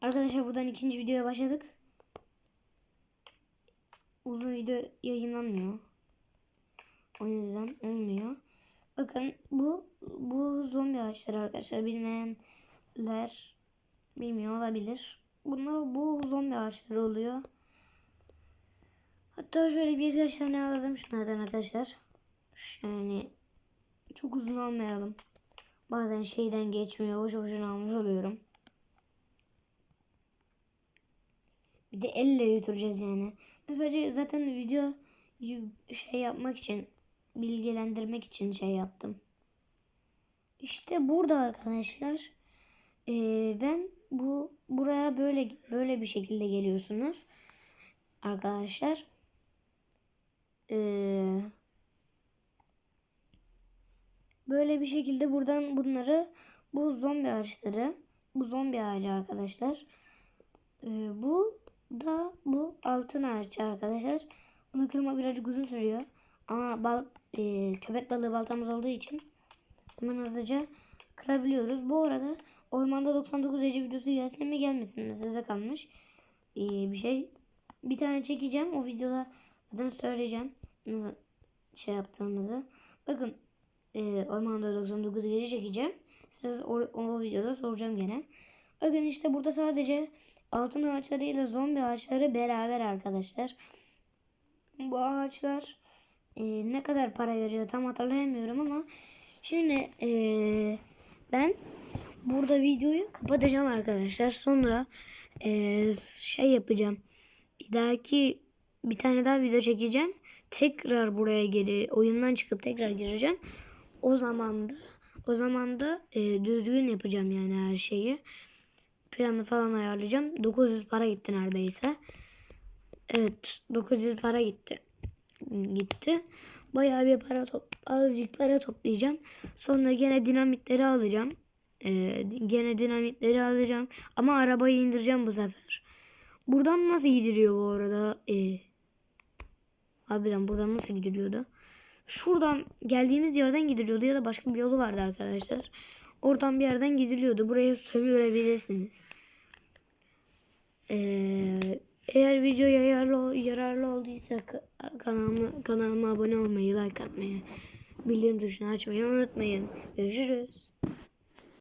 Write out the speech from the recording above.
Arkadaşlar buradan ikinci videoya başladık. Uzun video yayınlanmıyor. O yüzden olmuyor. Bakın bu bu zombi ağaçları arkadaşlar bilmeyenler bilmiyor olabilir. Bunlar bu zombi ağaçları oluyor. Hatta şöyle birkaç tane aldım şunlardan arkadaşlar. Yani çok uzun almayalım. Bazen şeyden geçmiyor. Boş boşuna almış oluyorum. Bir de elle götüreceğiz yani. Mesela zaten video şey yapmak için bilgilendirmek için şey yaptım. İşte burada arkadaşlar eee, ben bu buraya böyle böyle bir şekilde geliyorsunuz arkadaşlar. Eee, böyle bir şekilde buradan bunları bu zombi ağaçları bu zombi ağacı arkadaşlar. Eee, bu da bu altın ağaç arkadaşlar. Bunu kırmak birazcık uzun sürüyor. Ama bal, e, köpek balığı baltamız olduğu için hemen hızlıca kırabiliyoruz. Bu arada ormanda 99 gece videosu gelsin mi gelmesin mi sizde kalmış e, bir şey. Bir tane çekeceğim. O videoda zaten söyleyeceğim nasıl şey yaptığımızı. Bakın e, ormanda 99 gece çekeceğim. Siz o, o videoda soracağım gene. Bakın işte burada sadece altın ağaçları ile zombi ağaçları beraber arkadaşlar. Bu ağaçlar e, ne kadar para veriyor tam hatırlayamıyorum ama şimdi e, ben burada videoyu kapatacağım arkadaşlar. Sonra e, şey yapacağım. Bir dahaki bir tane daha video çekeceğim. Tekrar buraya geri oyundan çıkıp tekrar gireceğim. O zaman da o zaman da e, düzgün yapacağım yani her şeyi. Planı falan ayarlayacağım. 900 para gitti neredeyse. Evet 900 para gitti. Gitti. Bayağı bir para top, azıcık para toplayacağım. Sonra gene dinamitleri alacağım. Ee, gene dinamitleri alacağım. Ama arabayı indireceğim bu sefer. Buradan nasıl gidiliyor bu arada? Ee, harbiden buradan nasıl gidiliyordu? Şuradan geldiğimiz yerden gidiliyordu ya da başka bir yolu vardı arkadaşlar. Oradan bir yerden gidiliyordu. Burayı sömürebilirsiniz. Ee, eğer video yararlı, yararlı olduysa ka- kanalıma, kanalıma abone olmayı, like atmayı, bildirim tuşunu açmayı unutmayın. Görüşürüz.